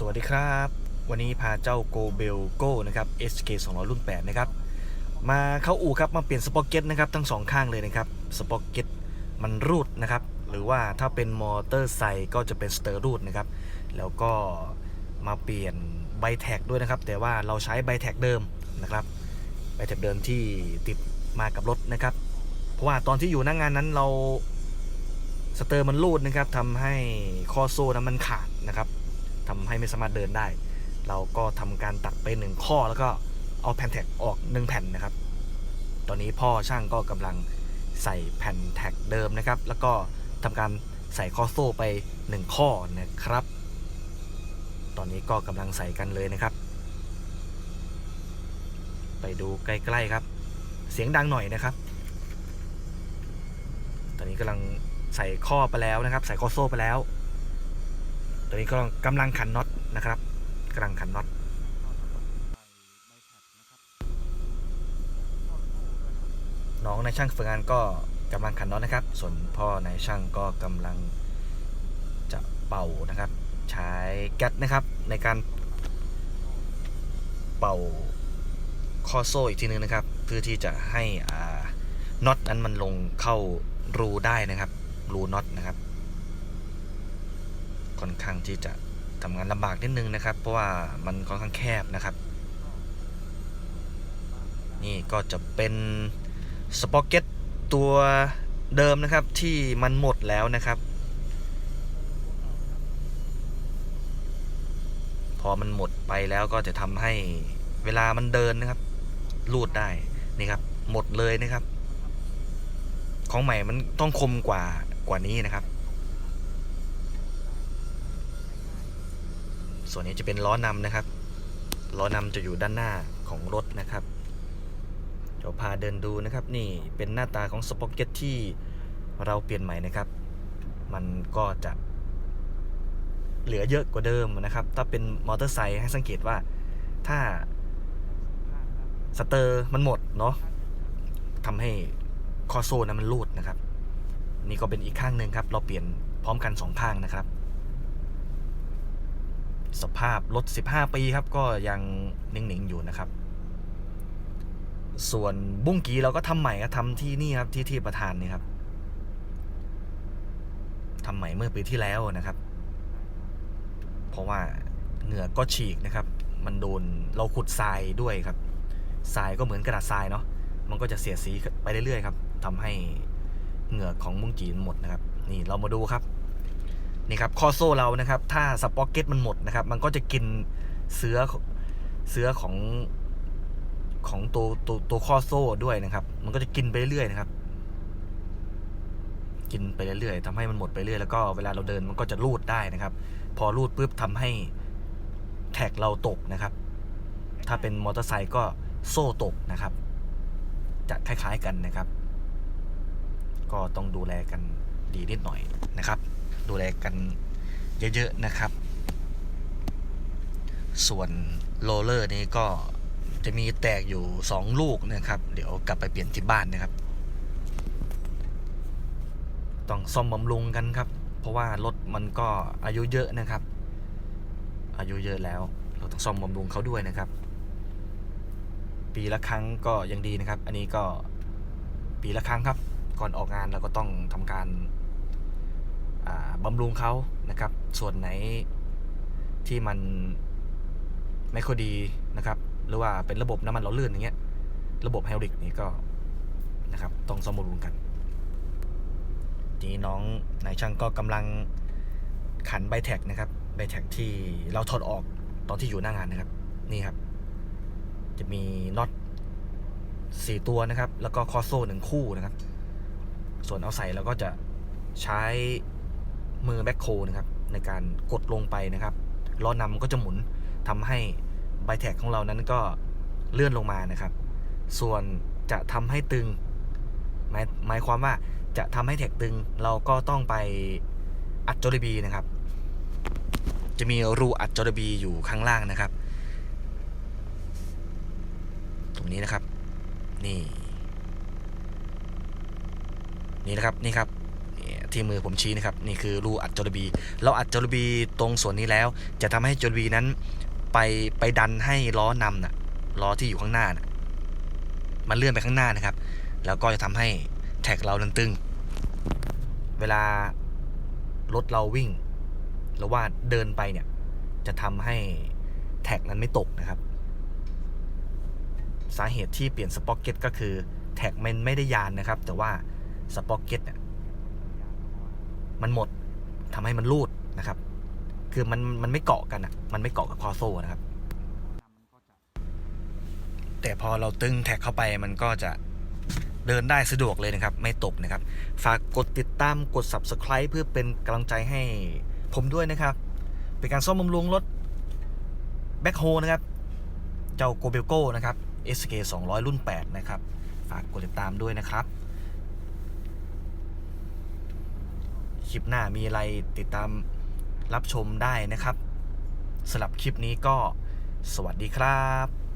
สวัสดีครับ วันนี้พาเจ้าโกเบลโก้นะครับ SK 200 รุ่น 8 นะครับ มาเข้าอู่ครับ มาเปลี่ยนสป็อกเก็ตนะครับ ทั้งสองข้างเลยนะครับ สป็อกเก็ตมันรูดนะครับ หรือว่าถ้าเป็นมอเตอร์ไซค์ก็จะเป็นสเตอร์รูดนะครับ แล้วก็มาเปลี่ยนใบแท็กด้วยนะครับ แต่ว่าเราใช้ใบแท็กเดิมนะครับ ใบแท็กเดิมที่ติดมากับรถนะครับ เพราะว่าตอนที่อยู่หน้างงานนั้นเราสเตอร์มันรูดนะครับทำให้ข้อโซ่นั้นมันขาดนะครับ ทำให้ไม่สามารถเดินได้ เราก็ทำการตัดไปหนึ่งข้อแล้วก็เอาแผ่นแท็กออกหนึ่งแผ่นนะครับ ตอนนี้พ่อช่างก็กำลังใส่แผ่นแท็กเดิมนะครับ แล้วก็ทำการใส่ข้อโซ่ไปหนึ่งข้อนะครับ ตอนนี้ก็กำลังใส่กันเลยนะครับ ไปดูใกล้ๆครับ เสียงดังหน่อยนะครับ ตอนนี้กำลังใส่ข้อไปแล้วนะครับ ใส่ข้อโซ่ไปแล้ว ตอนนี้ก็กำลังขันน็อตนะครับกำลังขันน็อตน้องในช่างฝึกงานก็กำลังขันน็อตนะครับ ส่วนพ่อในช่างก็กำลังจะเป่านะครับ ใช้แก๊สนะครับในการเป่าข้อโซ่อีกทีนึงนะครับ เพื่อที่จะให้น็อตนั้นมันลงเข้ารูได้นะครับ รูน็อตนะครับ ค่อนข้างที่จะทำงานลำบากนิดนึงนะครับ เพราะว่ามันค่อนข้างแคบนะครับ นี่ก็จะเป็นสปอเก็ตตัวเดิมนะครับที่มันหมดแล้วนะครับ พอมันหมดไปแล้วก็จะทำให้เวลามันเดินนะครับ รูดได้นี่ครับ หมดเลยนะครับ ของใหม่มันต้องคมกว่ากว่านี้นะครับ ส่วนนี้จะเป็นล้อนำนะครับ ล้อนำจะอยู่ด้านหน้าของรถนะครับ เดี๋ยวพาเดินดูนะครับ นี่เป็นหน้าตาของสป็อกเก็ตที่เราเปลี่ยนใหม่นะครับ มันก็จะเหลือเยอะกว่าเดิมนะครับ ถ้าเป็นมอเตอร์ไซค์ให้สังเกตว่าถ้าสเตอร์มันหมดเนาะทำให้คอโซนะมันรูดนะครับ นี่ก็เป็นอีกข้างหนึ่งครับ เราเปลี่ยนพร้อมกันสองข้างนะครับ สภาพรถ 15 ปีครับ ก็ยังนิ่งๆอยู่นะครับ ส่วนบุ้งกีเราก็ทำใหม่ครับทำที่นี่ครับที่ที่ประธานนี่ครับทำใหม่เมื่อปีที่แล้วนะครับ เพราะว่าเหงื่อก็ฉีกนะครับ มันโดนเราขุดทรายด้วยครับทรายก็เหมือนกระดาษทรายเนาะมันก็จะเสียสีไปเรื่อยๆครับทำให้เหงื่อของบุ้งกีหมดนะครับ นี่เรามาดูครับ นี่ครับข้อโซ่เรานะครับ ถ้าสป็อกเก็ตมันหมดนะครับ มันก็จะกินเสื้อเสื้อของของตัวตัวตัวข้อโซ่ด้วยนะครับ มันก็จะกินไปเรื่อยนะครับ กินไปเรื่อยๆทำให้มันหมดไปเรื่อยแล้วก็เวลาเราเดินมันก็จะรูดได้นะครับ พอรูดปุ๊บทำให้แท็กเราตกนะครับ ถ้าเป็นมอเตอร์ไซค์ก็โซ่ตกนะครับ จะคล้ายๆกันนะครับ ก็ต้องดูแลกันดีนิดหน่อยนะครับ ดูแลกันเยอะๆนะครับ ส่วนโรเลอร์นี้ก็จะมีแตกอยู่ 2 ลูกนะครับ เดี๋ยวกลับไปเปลี่ยนที่บ้านนะครับ ต้องซ่อมบำรุงกันครับ เพราะว่ารถมันก็อายุเยอะนะครับ อายุเยอะแล้ว เราต้องซ่อมบำรุงเขาด้วยนะครับ ปีละครั้งก็ยังดีนะครับ อันนี้ก็ปีละครั้งครับ ก่อนออกงานเราก็ต้องทำการ บำรุงเขานะครับ ส่วนไหนที่มันไม่ค่อยดีนะครับ หรือว่าเป็นระบบน้ำมันหล่อลื่นอย่างเงี้ย ระบบไฮดริกนี่ก็นะครับต้องซ่อมบำรุงกัน ทีนี้น้องนายช่างก็กำลังขันใบแท็กนะครับใบแท็กที่เราถอดออกตอนที่อยู่หน้างานนะครับ นี่ครับ จะมีน็อตสี่ตัวนะครับ แล้วก็คอโซ่หนึ่งคู่นะครับ ส่วนเอาใส่เราก็จะใช้ มือแบ็คโคนะครับในการกดลงไปนะครับล้อนำก็จะหมุนทำให้ใบแท็กของเรานั้นก็เลื่อนลงมานะครับ ส่วนจะทำให้ตึงหมายหมายความว่าจะทำให้แท็กตึงเราก็ต้องไปอัดจอร์บีนะครับ จะมีรูอัดจอร์บีอยู่ข้างล่างนะครับ ตรงนี้นะครับ นี่ นี่นะครับ นี่ครับ ที่มือผมชี้นะครับนี่คือรูอัดจรบี เราอัดจรบีตรงส่วนนี้แล้ว จะทำให้จรบีนั้นไปไปดันให้ล้อนำน่ะล้อที่อยู่ข้างหน้าน่ะมันเลื่อนไปข้างหน้านะครับ แล้วก็จะทำให้แท็กเราตึงเวลารถเราวิ่งหรือว่าเดินไปเนี่ยจะทำให้แท็กนั้นไม่ตกนะครับ สาเหตุที่เปลี่ยนสป็อกเก็ตก็คือแท็กมันไม่ได้ยานนะครับ แต่ว่าสป็อกเก็ตเนี่ย มันหมดทำให้มันรูดนะครับ คือมันมันไม่เกาะกันอะ มันไม่เกาะกับคอโซ่นะครับ แต่พอเราตึงแท็กเข้าไปมันก็จะเดินได้สะดวกเลยนะครับ ไม่ตกนะครับ ฝากกดติดตามกด subscribe เพื่อเป็นกำลังใจให้ผมด้วยนะครับ เป็นการซ่อมบำรุงรถแบ็คโฮนะครับ เจ้าโกเบลโก้นะครับ SK 200 รุ่น 8 นะครับ ฝากกดติดตามด้วยนะครับ คลิปหน้ามีอะไรติดตามรับชมได้นะครับสำหรับคลิปนี้ก็สวัสดีครับ